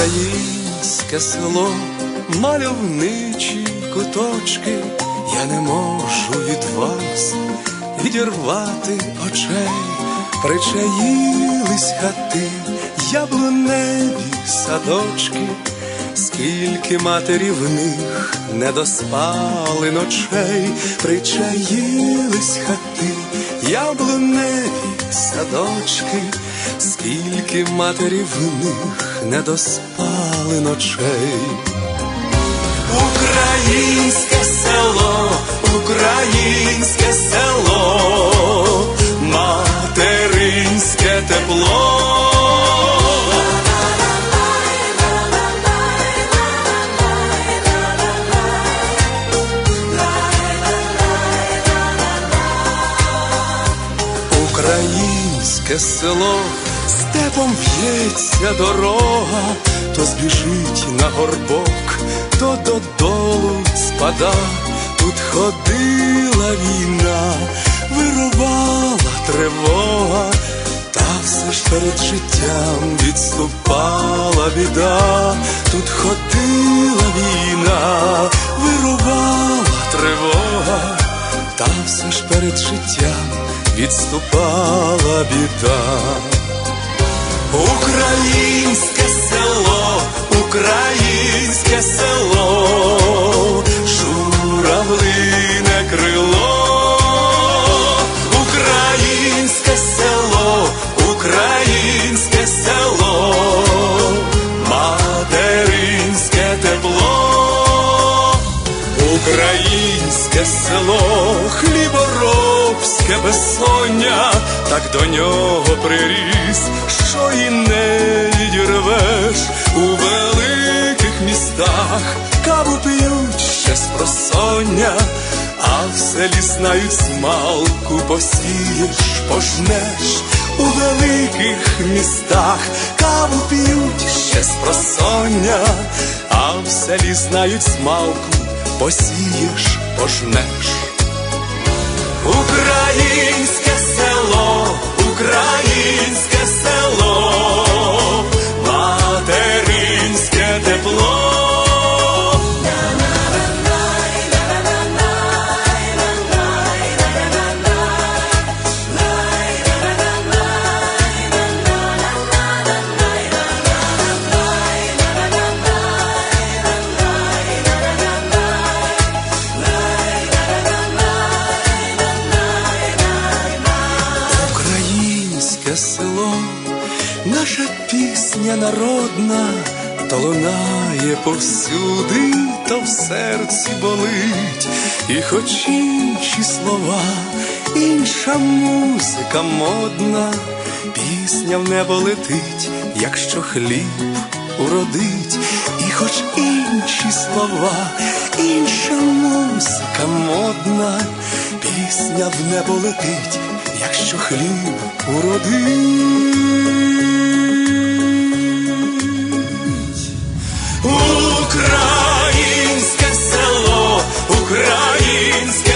Українське село, мальовничі куточки, я не можу від вас відірвати очей, причаїлись хати, яблуневі садочки, скільки матері в них не доспали ночей, причаїлись хати, яблуневі садочки, скільки матері в них не доспали ночей. Українське село, українське село, Українське село, степом в'ється дорога, то збіжить на горбок, то додолу спада. Тут ходила війна, вирувала тривога, та все ж перед життям відступала біда. Тут ходила війна, перед життям відступала біда. Українське село, українське село, українське село, хліборобське безсоння, так до нього приріс, що і не відірвеш. У великих містах, каву п'ють ще з просоння, а в селі знають смалку посієш, пожнеш у великих містах, каву п'ють ще з просоння, а в селі знають смалку, посієш, пожнеш. Українське Українське село, наша пісня народна, то лунає повсюди, то в серці болить, і хоч інші слова, інша музика модна, пісня в небо летить, якщо хліб уродить, і хоч інші слова, інша музика модна, пісня в небо летить, якщо хліб уродить. Українське село, українське